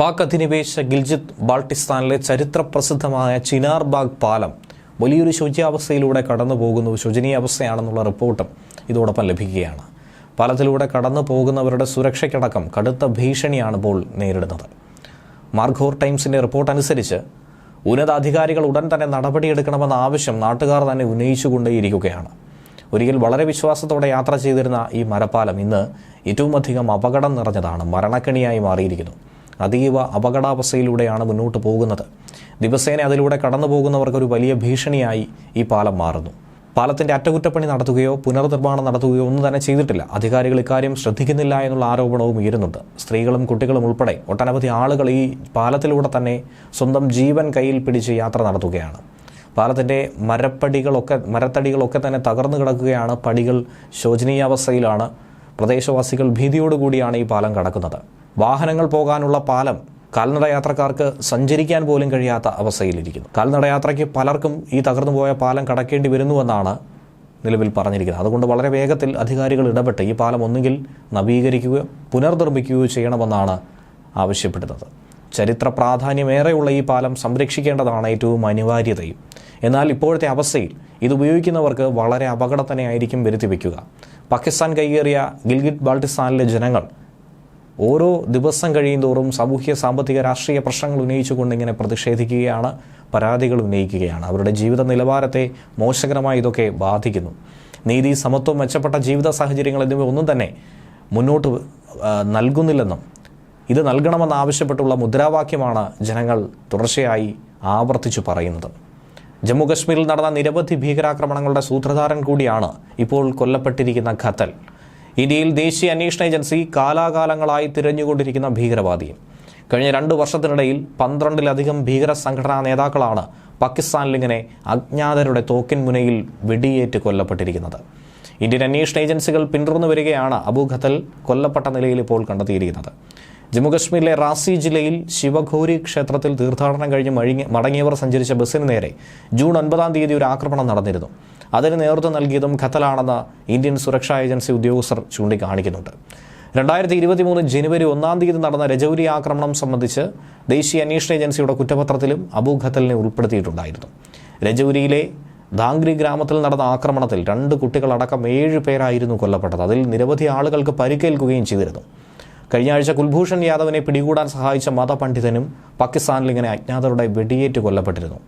പാക് അധിനിവേശ ഗിൽജിത്ത് ബാൾട്ടിസ്ഥാനിലെ ചരിത്ര പ്രസിദ്ധമായ ചിനാർബാഗ് പാലം വലിയൊരു ശോച്യാവസ്ഥയിലൂടെ കടന്നു പോകുന്നു ശോചനീയാവസ്ഥയാണെന്നുള്ള റിപ്പോർട്ടും ഇതോടൊപ്പം ലഭിക്കുകയാണ്. പാലത്തിലൂടെ കടന്നു പോകുന്നവരുടെ സുരക്ഷയ്ക്കടക്കം കടുത്ത ഭീഷണിയാണ് ഇപ്പോൾ നേരിടുന്നത്. മാർഘോർ ടൈംസിന്റെ റിപ്പോർട്ട് അനുസരിച്ച് ഉന്നതാധികാരികൾ ഉടൻ തന്നെ നടപടിയെടുക്കണമെന്ന ആവശ്യം നാട്ടുകാർ തന്നെ ഉന്നയിച്ചുകൊണ്ടേയിരിക്കുകയാണ്. ഒരിക്കൽ വളരെ വിശ്വാസത്തോടെ യാത്ര ചെയ്തിരുന്ന ഈ മരപ്പാലം ഇന്ന് ഏറ്റവും അധികം അപകടം നിറഞ്ഞതാണ് മരണക്കെണിയായി മാറിയിരിക്കുന്നു. അതീവ അപകടാവസ്ഥയിലൂടെയാണ് മുന്നോട്ട് പോകുന്നത്. ദിവസേന അതിലൂടെ കടന്നു പോകുന്നവർക്ക് ഒരു വലിയ ഭീഷണിയായി ഈ പാലം മാറുന്നു. പാലത്തിന്റെ അറ്റകുറ്റപ്പണി നടത്തുകയോ പുനർനിർമ്മാണം നടത്തുകയോ ഒന്നും തന്നെ ചെയ്തിട്ടില്ല. അധികാരികൾ ഇക്കാര്യം ശ്രദ്ധിക്കുന്നില്ല എന്നുള്ള ആരോപണവും ഉയരുന്നുണ്ട്. സ്ത്രീകളും കുട്ടികളും ഉൾപ്പെടെ ഒട്ടനവധി ആളുകൾ ഈ പാലത്തിലൂടെ തന്നെ സ്വന്തം ജീവൻ കയ്യിൽ പിടിച്ച് യാത്ര നടത്തുകയാണ്. പാലത്തിന്റെ മരപ്പടികളൊക്കെ മരത്തടികളൊക്കെ തന്നെ തകർന്നു കിടക്കുകയാണ് പടികൾ ശോചനീയാവസ്ഥയിലാണ്. പ്രദേശവാസികൾ ഭീതിയോടുകൂടിയാണ് ഈ പാലം കടക്കുന്നത്. വാഹനങ്ങൾ പോകാനുള്ള പാലം കാൽനട യാത്രക്കാർക്ക് സഞ്ചരിക്കാൻ പോലും കഴിയാത്ത അവസ്ഥയിലിരിക്കുന്നു. കാൽനട യാത്രയ്ക്ക് പലർക്കും ഈ തകർന്നു പോയ പാലം കടക്കേണ്ടി വരുന്നുവെന്നാണ് നിലവിൽ പറഞ്ഞിരിക്കുന്നത്. അതുകൊണ്ട് വളരെ വേഗത്തിൽ അധികാരികൾ ഇടപെട്ട് ഈ പാലം ഒന്നുകിൽ നവീകരിക്കുകയോ പുനർനിർമ്മിക്കുകയോ ചെയ്യണമെന്നാണ് ആവശ്യപ്പെടുന്നത്. ചരിത്ര പ്രാധാന്യമേറെയുള്ള ഈ പാലം സംരക്ഷിക്കേണ്ടതാണ് ഏറ്റവും അനിവാര്യതയും. എന്നാൽ ഇപ്പോഴത്തെ അവസ്ഥയിൽ ഇത് ഉപയോഗിക്കുന്നവർക്ക് വളരെ അപകടം തന്നെയായിരിക്കും വരുത്തി പാകിസ്ഥാൻ കൈയേറിയ ഗിൽഗിറ്റ് ബാൾട്ടിസ്ഥാനിലെ ജനങ്ങൾ ഓരോ ദിവസം കഴിയുന്തോറും സാമൂഹ്യ സാമ്പത്തിക രാഷ്ട്രീയ പ്രശ്നങ്ങൾ ഉന്നയിച്ചുകൊണ്ട് ഇങ്ങനെ പ്രതിഷേധിക്കുകയാണ് പരാതികൾ ഉന്നയിക്കുകയാണ്. അവരുടെ ജീവിത നിലവാരത്തെ മോശകരമായി ഇതൊക്കെ ബാധിക്കുന്നു. നീതി സമത്വം മെച്ചപ്പെട്ട ജീവിത സാഹചര്യങ്ങൾ എന്നിവ ഒന്നും തന്നെ മുന്നോട്ട് നൽകുന്നില്ലെന്നും ഇത് നൽകണമെന്നാവശ്യപ്പെട്ടുള്ള മുദ്രാവാക്യമാണ് ജനങ്ങൾ തുടർച്ചയായി ആവർത്തിച്ചു പറയുന്നത്. ജമ്മു കശ്മീരിൽ നടന്ന നിരവധി ഭീകരാക്രമണങ്ങളുടെ സൂത്രധാരൻ കൂടിയാണ് ഇപ്പോൾ കൊല്ലപ്പെട്ടിരിക്കുന്ന ഖത്തൽ. ഇന്ത്യയിൽ ദേശീയ അന്വേഷണ ഏജൻസി കാലാകാലങ്ങളായി തിരഞ്ഞുകൊണ്ടിരിക്കുന്ന ഭീകരവാദി കഴിഞ്ഞ രണ്ട് വർഷത്തിനിടയിൽ പന്ത്രണ്ടിലധികം ഭീകര സംഘടനാ നേതാക്കളാണ് പാകിസ്ഥാനിൽ ഇങ്ങനെ അജ്ഞാതരുടെ തോക്കിൻ മുനയിൽ വെടിയേറ്റ് കൊല്ലപ്പെട്ടിരിക്കുന്നത്. ഇന്ത്യൻ അന്വേഷണ ഏജൻസികൾ പിന്തുടർന്നു വരികയാണ് അബു ഖത്തൽ കൊല്ലപ്പെട്ട നിലയിൽ ഇപ്പോൾ കണ്ടെത്തിയിരിക്കുന്നത്. ജമ്മുകശ്മീരിലെ റാസി ജില്ലയിൽ ശിവഘോരി ക്ഷേത്രത്തിൽ തീർത്ഥാടനം കഴിഞ്ഞ് മഴങ്ങി മടങ്ങിയവർ സഞ്ചരിച്ച ബസ്സിന് നേരെ ജൂൺ ഒൻപതാം തീയതി ഒരു ആക്രമണം നടന്നിരുന്നു. അതിന് നേതൃത്വം നൽകിയതും ഖത്തലാണെന്ന് ഇന്ത്യൻ സുരക്ഷാ ഏജൻസി ഉദ്യോഗസ്ഥർ ചൂണ്ടിക്കാണിക്കുന്നുണ്ട്. രണ്ടായിരത്തി ഇരുപത്തി മൂന്ന് ജനുവരി ഒന്നാം തീയതി നടന്ന രജൌരി ആക്രമണം സംബന്ധിച്ച് ദേശീയ അന്വേഷണ ഏജൻസിയുടെ കുറ്റപത്രത്തിലും അബു ഖത്തലിനെ ഉൾപ്പെടുത്തിയിട്ടുണ്ടായിരുന്നു. രജൌരിയിലെ ദാംഗ്രി ഗ്രാമത്തിൽ നടന്ന ആക്രമണത്തിൽ രണ്ട് കുട്ടികളടക്കം ഏഴ് പേരായിരുന്നു കൊല്ലപ്പെട്ടത്. അതിൽ നിരവധി ആളുകൾക്ക് പരിക്കേൽക്കുകയും ചെയ്തിരുന്നു. കഴിഞ്ഞ ആഴ്ച കുൽഭൂഷൺ യാദവിനെ പിടികൂടാൻ സഹായിച്ച മതപണ്ഡിതനും പാകിസ്ഥാനിൽ ഇങ്ങനെ അജ്ഞാതരുടെ വെടിയേറ്റ് കൊല്ലപ്പെട്ടിരുന്നു.